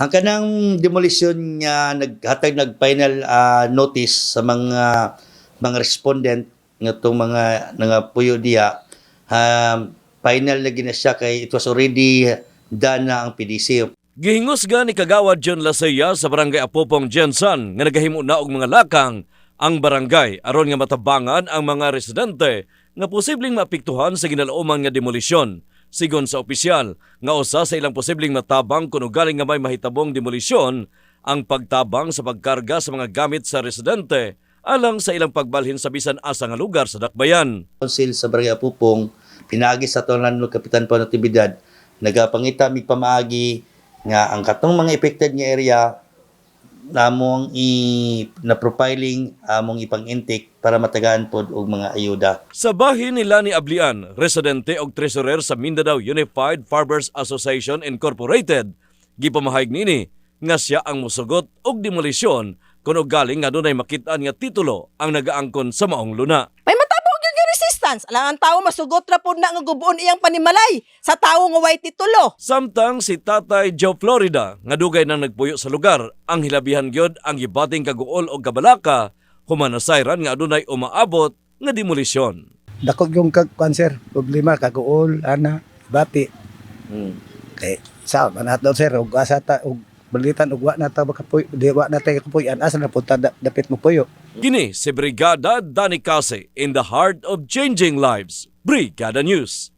Ang kanang demolition nga naghatag nag final ah, notice sa mga mga respondent nga itong mga nga puyo diya um, final na gina siya kay it was already done na ang PDC. Gihingos ga ni Kagawad John Lasaya sa barangay Apopong Jensan nga nagahimo na og mga lakang ang barangay aron nga matabangan ang mga residente nga posibleng maapektuhan sa ginalauman nga demolisyon. Sigon sa opisyal, nga usa sa ilang posibleng matabang kung ugaling nga may mahitabong demolisyon ang pagtabang sa pagkarga sa mga gamit sa residente alang sa ilang pagbalhin sa bisan asa nga lugar sa dakbayan. Council sa Barangay Apupong pinagi sa tolan no Kapitan po Natividad nagapangita mig pamaagi nga ang katong mga affected nga area namong i na profiling among ipang intake para matagaan pod og mga ayuda. Sa bahin nila ni Ablian, residente og treasurer sa Mindanao Unified Farmers Association Incorporated, gipamahayag nini nga siya ang musugot og demolisyon kung galing nga dunay makitaan nga titulo ang nagaangkon sa maong luna. Resistance. Alang ang tao masugot ra pud na nga gubuon iyang panimalay sa tao nga way titulo. Samtang si Tatay Joe Florida nga dugay nang nagpuyo sa lugar, ang hilabihan gyud ang gibating kaguol og kabalaka humanasayran nga adunay umaabot nga demolisyon. Dako yung kag cancer, problema kaguol, ana, bati. Hmm. Kay sa manat daw sir, ug asa ta ug balitan ug wa na ta makapuy, di wa na ta kapuy, asa na punta da, dapit mo puyo. Kini si Brigada Dani Case in the heart of changing lives. Brigada News.